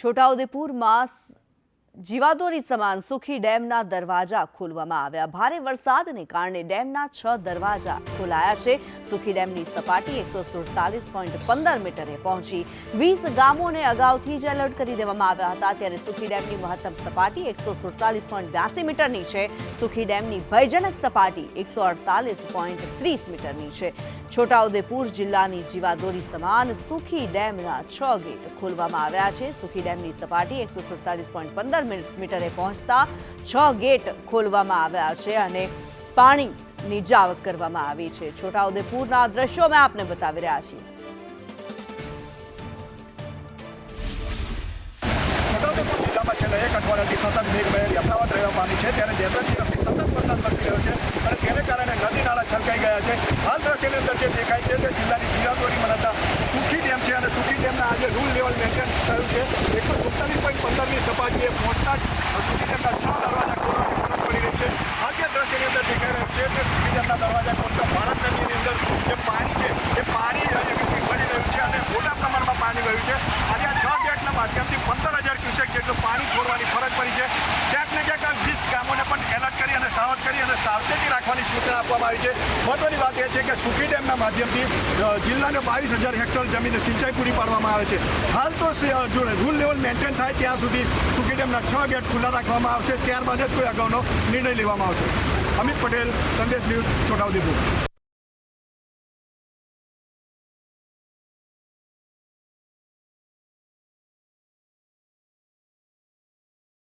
છોટાઉદેપુરમાં જીવાદોરી સમાન સુખી ડેમના દરવાજા ખોલવામાં આવ્યા. ભારે વરસાદને કારણે ડેમના છ દરવાજા ખોલાયા છે. સુખી ડેમની સપાટી એકસો સુડતાલીસ પોઈન્ટ પંદર મીટરે પહોંચી. વીસ ગામોને અગાઉથી જ એલર્ટ કરી દેવામાં આવ્યા હતા. ત્યારે સુખી ડેમની મહત્તમ સપાટી એકસો સુડતાલીસ પોઈન્ટ બ્યાસી મીટરની છે. સુખી ડેમની ભયજનક સપાટી એકસો અડતાલીસ પોઈન્ટ ત્રીસ મીટરની છે. છોટાઉદેપુર જિલ્લાની જીવાદોરી સમાન સુખી ડેમના છ ગેટ ખોલવામાં આવ્યા છે. સુખી ડેમની સપાટી એકસો સુડતાલીસ પોઈન્ટ પંદર મીટરે પહોંચતા છ ગેટ ખોલવામાં આવ્યા છે અને પાણીની જાવક કરવામાં આવી છે. છોટાઉદેપુરના દ્રશ્યો મેં આપને બતાવી રહ્યા છીએ. છોટાઉદેપુર રહેવા પામી છે, ત્યારે દિવસથી સતત વરસાદ વરસી રહ્યો છે અને તેને કારણે નદી નાળા છલકાઈ ગયા છે. હાલ દ્રશ્યની અંદર જે દેખાય છે, તે જિલ્લાની જીરાદોરી મનાતા સુખી ડેમ છે અને સુખી ડેમના આજે રૂલ લેવલ મેન્ટેન થયું છે. એકસો સુડતાલીસ પોઈન્ટ પંદરની સપાટીએ પહોંચતા જ સુધી જતા છ દરવાજા ખોલવાની ફરજ પડી રહી છે. હાલ જે દ્રશ્યની અંદર દેખાઈ રહ્યું છે કે સુધી જતા દરવાજા ખોલતા ભારત નદીની અંદર જે પાણી છે, એ પાણી ભરી રહ્યું છે અને મોટા પ્રમાણમાં પાણી રહ્યું છે. આજે આ છ ગેટના માધ્યમથી પંદર હજાર ક્યુસેક જેટલું પાણી છોડવાની ફરજ પડી છે ક્યાંક ને ક્યાંક આ વીસ ગામોને પણ એલર્ટ કરી અને સાવધ કરી અને સાવચેતી રાખવાની સૂચના આપવામાં આવી છે. મહત્વની વાત એ છે કે સુખી ડેમના માધ્યમથી જિલ્લાને બાવીસ હજાર હેક્ટર જમીન સિંચાઈ પૂરી પાડવામાં આવે છે. હાલ તો રૂલ લેવલ મેન્ટેન થાય ત્યાં સુધી સુખી ડેમના છ ગેટ ખુલ્લા રાખવામાં આવશે. ત્યારબાદ જ કોઈ અગાઉનો નિર્ણય લેવામાં આવશે. અમિત પટેલ, સંદેશ ન્યૂઝ, છોટાઉદેપુર.